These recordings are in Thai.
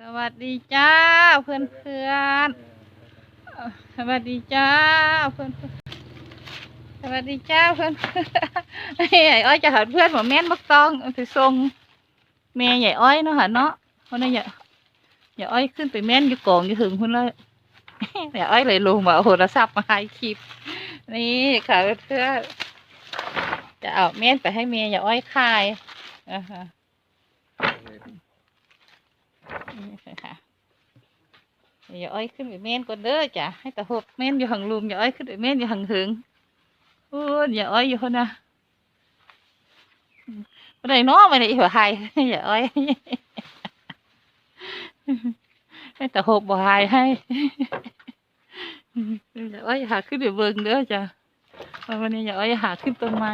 สวัสดีจ้าเพื่อนเพื่อนสวัสดีจ้าเพื่อนสวัสดีจ้าเพื่อนใหญ่อ้อยจะหาเพื่อนหมอแม่นบักตองเอาไปส่งแม่ใหญ่อ้อยเนาะค่ะเนาะเพราะนั่นใหญ่ใหญ่อ้อยขึ้นไปแม่นอยู่กองอยู่ถึงคุณเลยใหญ่อ้อยเลยลงมาเอาโทรศัพท์มาถ่ายคลิปนี่ค่ะเพื่อนจะเอาแม่นไปให้เมียใหญ่อ้อยคายอ่าฮะ นี่ค่ะอย่าอ้อยขึ้นไปเม่นก่อนเด้อจ้ะให้ตะหบเม่นอยู่หังลุมอย่าอ้อยขึ้นไปเม่นอยู่หังถึงพูดอย่าอ้อยอยู่คนนะไม่ได้น้อไม่ได้อีหัวไฮอย่าอ้อยให้ตะหบบ่ไฮให้อย่าอ้อยหาขึ้นไปเบิ่งเด้อจ้ะวันนี้อย่าอ้อยหาขึ้นต้นไม้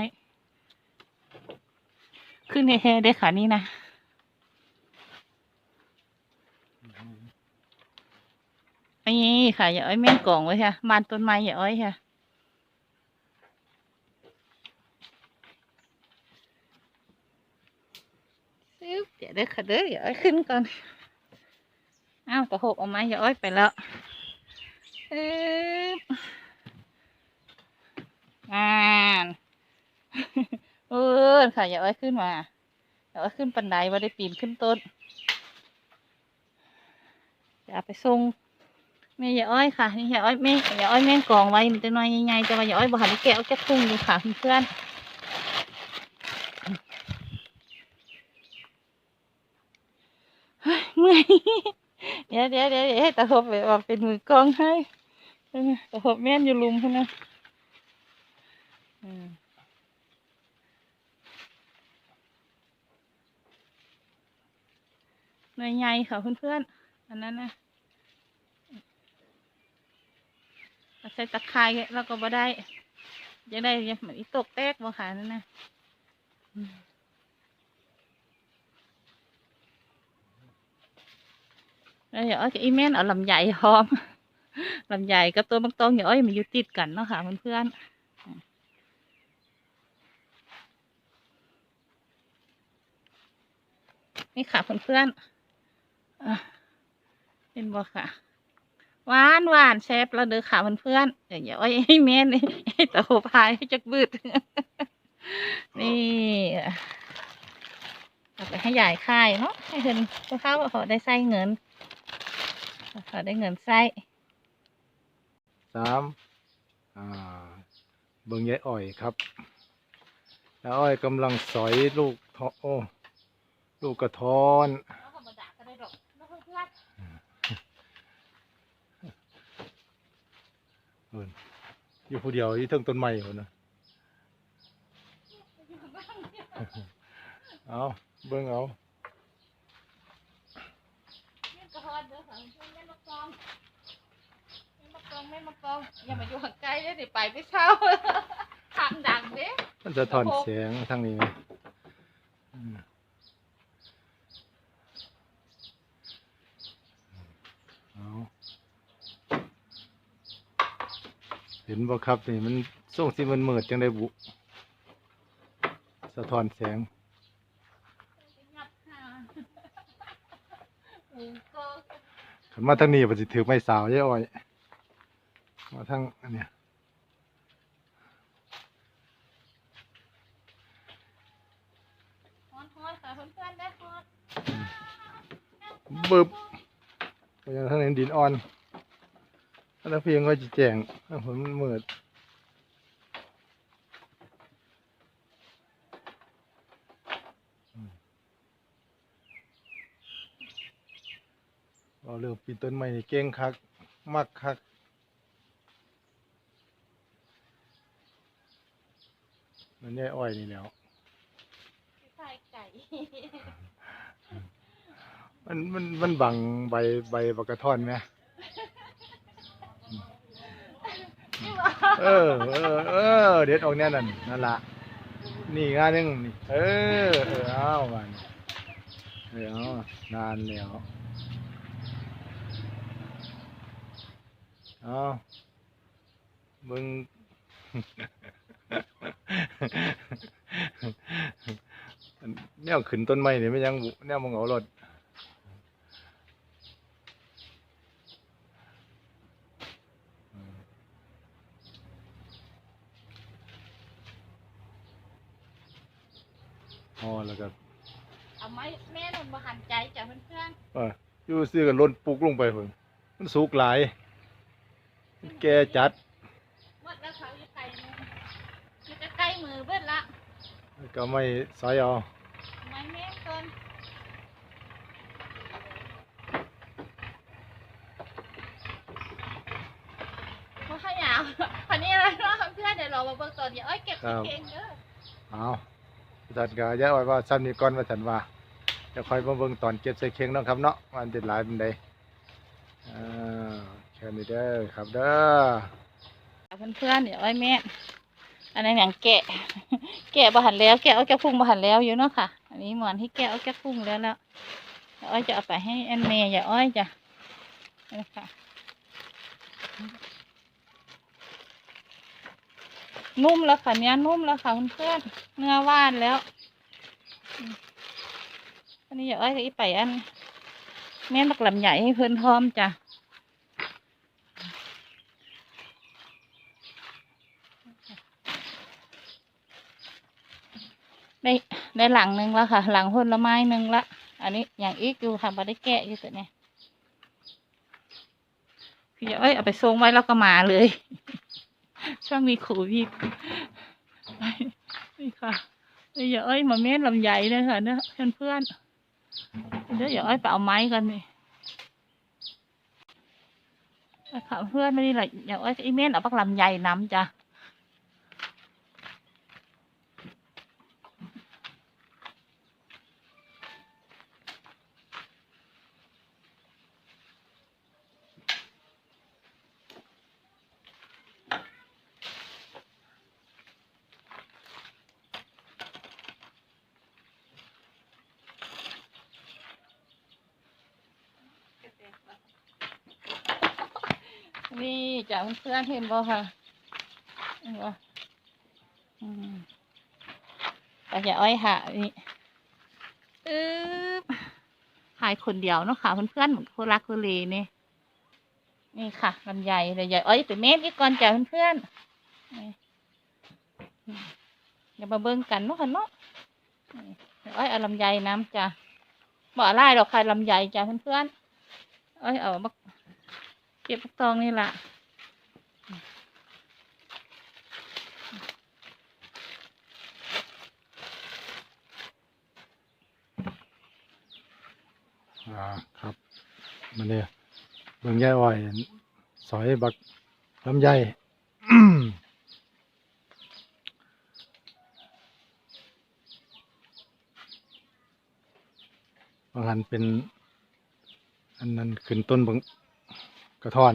ขึ้นในแฮได้ค่ะนี่นะ นี่ ค่ะอย่าอ้อยแม่นกล่องไว้ค่ะมานต้นไม้อย่าอ้อยค่ะซึบเดี๋ยวเด้อค่ะเด้ออย่าอ้อยขึ้นก่อนอ้าวตะหกเออกมาอย่าอ้อยไปแล้วซึบอ่านเออค่ะอย่าอ้อยขึ้นมาอย่าอ้อยขึ้นปันไดว่าได้ปีนขึ้นต้นจะเอาไปส่ง แม่ยาอ้อยค่ะนี่ยาอ้อยแม่ยาอ้อยแม่งกองไว้มันจะน้อยใหญ่ๆแต่ว่ายาอ้อยบ่หันได้แกะเอาแกะทุ่งอยู่ค่ะเพื่อนเมื่อยเดี๋ยวเดี๋ยวเดี๋ยวให้ตาหบไปออกเป็นมือกองให้ตาหบแม่นอยู่ลุมพุ่นนะหน่วยใหญ่ค่ะเพื่อนๆอันนั้นนะ เอา ใส่ตะไคร้แล้วก็บ่ได้ยังได้ยังเหมือนอีตกแตกบ่ค่ะนั่นนะแล้วเดี๋ยวอ้อยกับอีแม่นเอาลำใหญ่พร้อมลำใหญ่กับตัวบางตองเดี๋ยวอ้อยมันอยู่ติดกันเนาะค่ะเพื่อนๆนี่ค่ะเพื่อนๆอะเห็นบ่ค่ะ หวานหวานแซ่บแล้วเด้อค่ะเพื่อนๆเดี๋ยวอย่าอ้ยให้แม่นี่ตะโหพายให้จักบืดนี่เอาไปให้ยายค่ายเนาะให้เพิ่นเขาเขาได้ใส่เงินเขาได้เงินใส่สามอ่าเบิ่งยายอ้อยครับยายอ้อยกำลังสอยลูกทอโอ้ลูกกระท้อน ธรรมดาก็ได้ดอกเนาะเพื่อน เอิ้นอยู่ผู้เดียวอยู่เทิงต้นไม้พุ่นนะเอาเบิ่งเอาๆเล่นกระหอนเด้อค่ะเพื่อนเล่นมะกองเล่นมะกองเล่นมะกองอย่ามาอยู่ห่างไกลเด้อเดี๋ยวไปไม่เช้าทางดังเด้มันจะถอนแสงทางนี้ไหมอืมเอา เห็นบ่ครับนี่มันส่งสิมันมืดจังได้บุ สะท้อนแสงงับหาเออก็ขันมาทางนี้ปฏิถือไม้สาวยายอ้อย มาทางอันเนี้ยฮอนฮอนค่ะเพื่อนๆได้ฮอนบึบไปยังทางนี้ดินอ่อน แล้วเพียงก็จะแจ้งถ้าฝนมันมืดเราเรื่องปีนต้นไม้นี่เก่งคัก มักคักมันยายอ้อยนี่แหล้วไข่ไก่มันมันมันบังใบใบบักกระท่อนไหม เออ เออ เออ เด็ดออกแน่นั่นนั่นละนี่งานหนึงนี่ เออ เออเอามันเออเอานานแล้วเอามึงแนวขึ้นต้นไม้เนี่ยไม่ยังบุแนวมึงเอารถ ห่อแล้วก็เอาไม้แม่นนบ่หันใจจ้ะเพื่อนเอออยู่ซื้อกันล้นปุกลงไปเพิ่นมันสุกหลาย มันแก่จัดๆหมดแล้วเขาอยู่ไกลนึงอยู่ใกล้ๆมือเบิดละก็ไม่สอยเอาไม้แม่นก่อนบ่ขยาวคันนี้อะไรเนาะเพื่อนเดี๋ยวรอมาเบิ่งตอนเดี๋ยวเอ้ยเก็บเก่งๆเด้อเอา ท่านก็อย่าไว้ว่าซ้ำนี้ก่อนว่าท่านว่าจะคอยมาเบิ่งตอนเก็บใส่เข่งเนาะครับเนาะมันเป็นหลายเป็นใดอ่าแค่นี้เด้อครับเด้อเพื่อนๆเดี๋ยวไอ้แม่อันนั้นอย่างแกะ แกะบะหันแล้ว แกะเอาแกะพุ่งบะหันแล้วอยู่เนาะค่ะ อันนี้หมอนที่แกะเอาแกะพุ่งแล้วแล้วเดี๋ยวอ้อยจะเอาไปให้แอนเมย์อย่าอ้อยจ้ะนี่ค่ะ นุ่มแล้วค่ะเนี้ยนุ่มแล้วค่ะเพื่อนเนื้อว่านแล้ว อันนี้อย่าอ้อยก็อีไปอันแม่นบักลำใหญ่ให้เพื่อนพร้อมจ้ะได้ได้หลังหนึ่งแล้วค่ะ หลังผลไม้หนึ่งละ อันนี้อย่างอีกอยู่ค่ะบ่ได้แกะอยู่แต่เนี่ยพี่เอ้ยเอาไปทรงไว้แล้วก็มาเลย ช่วงมีโควิดนี่ค่ะนี่อย่าเอ้ยมาเม็ดลำใหญ่เลยค่ะเนี่ยเพื่อนเพื่อนเดี๋ยวอย่าเอ้ยไปเอาไม้กันนี่ค่ะเพื่อนไม่ได้ละอย่าเอ้ยไอ้เม็ดเอาปักลำใหญ่น้ำจ้ะ นี่ จ้ะเพื่อนๆเห็นบ่ค่ะเห็นบ่อืมแต่อย่าอ้อยค่ะนี่อึ๊บหายคนเดียวเนาะค่ะเพื่อนๆเหมือนโครักโคเลนี่นี่ค่ะลำไยเลยอย่าอ้อยไปเม็ดนี่ก่อนจ้ะเพื่อนๆนี่อืมเดี๋ยวมาเบิ่งกันเนาะค่ะเนาะนี่เดี๋ยวอ้อยเอาลำไยน้ำจ้ะบ่อะไรหรอกค่ะลำไยจ้ะเพื่อนๆอ้อยเอามาเก็บพวกตองนี่ล่ะ อ่าครับมันเนี่ยเบิ่งยายอ้อย สอยบักลำไยบางอันเป็น อันนั้นขึ้นต้นบังกระท่อน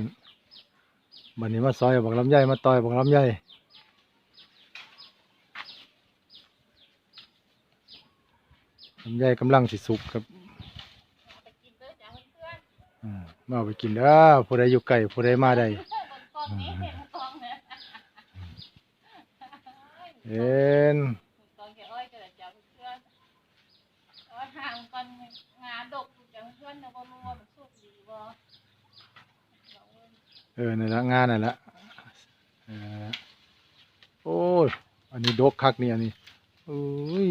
บันนี้มาซอยบักลำไยมาต่อยบักลำไยลำไยกำลังสิสุกครับ ไปกินเด้อจ้ะเพื่อน อื มมาเอาไปกินเด้อผู้ใดอยู่ไกลผู้ใดมาได้ๆบนกองนี้เห็นกองเนี่ยเอ็นกองแกอ้อยก็ได้จ้ะเพื่อนๆอ้อยห่างกันงาดกจ้ะเพื่อนๆนะบ่รู้ว่ามันสุกดีบ่เออนั่นละงานนั่นละเออโอ้ยอันนี้ดกคักนี่อันนี้อุ้ย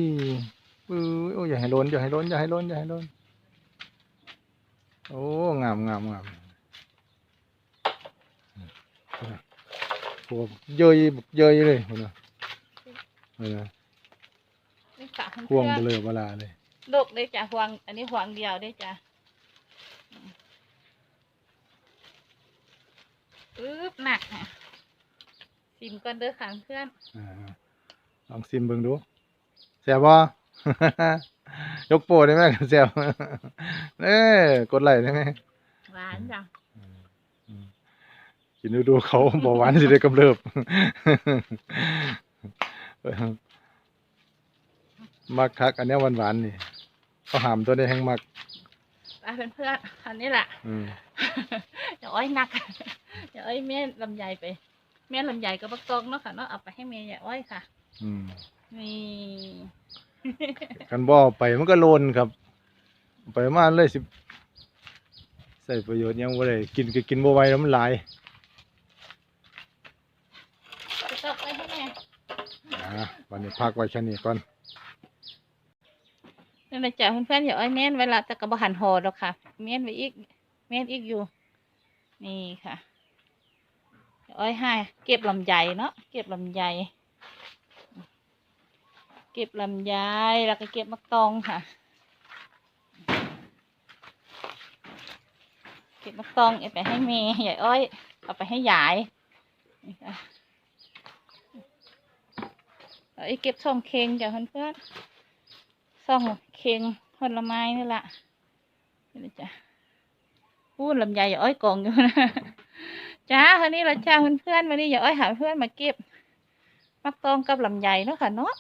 อุ้ยโอ้ยอย่าให้ล้นอย่าให้ล้นอย่าให้ล้นอย่าให้ล้น โอ้ งามงามงามพวกเยยเยยเลยคนน่ะเออนี่ค่ะพวงเพื่เบอนลอเวลาเลยๆดกได้จ้ะห่วง อันนี้ห่วงเดียวได้จ้ะอึ๊บหนักอะชิมก่อนเด้อค่ะเพื่อน อ่าลองซิมเบิ่งดูแซ่บบ่ ยกโปรได้ไหมแซ่บเอ้กดไลค์ได้ไหมหวานจ้ะกินดูดูเขาบอกหวานสิได้กำเริบมักคัก อันเนี้ยหวานหวานๆนี่เขาหามตัวได้แห้งมักไปเพื่อนๆอันนี้แหละอืมเดี๋ยวอ้อยหนักเดี๋ยวอ้อยแม่ลำไยไป แม่ลำไยกับบักตองเนาะค่ะเนาะเอาไปให้แม่ยายอ้อยค่ะ อืมนี่ กันบ่เอาไปมันก็โลนครับเอาไปมาเลยสิใส่ประโยชน์หยังบ่ได้กินก็กินบ่ไหวแล้วมันหลายจะตอกไปให้แม่อ่าวันนี้พักไว้แค่นี้ก่อนนั่นแหละจ้ะเพื่อนๆอย่าอ้อยแม่นเวลาแต่กระบหันหอดอกค่ะแม่นไว้อีกแม่นอีกอยู่ นี่ค่ะอย่าอ้อยให้เก็บลำไยเนาะเก็บลำไย เก็บลำไยแล้วก็เก็บมะตองค่ะ เก็บมะตองเอาไปให้เมย์ยายอ้อย เอาไปให้ยายนี่ค่ะแล้วไอ้เก็บช่องเค็งจ้ะเพื่อนๆช่องเค็งผลไม้นี่แหละนี่ละจ้ะพูดลำไยอย่าอ้อยกองอยู่นะจ้าคันนี้ละจ้าเพื่อนๆวันนี้อย่าอ้อยหาเพื่อนมาเก็บมะตองกับลำไยเนาะค่ะเนาะ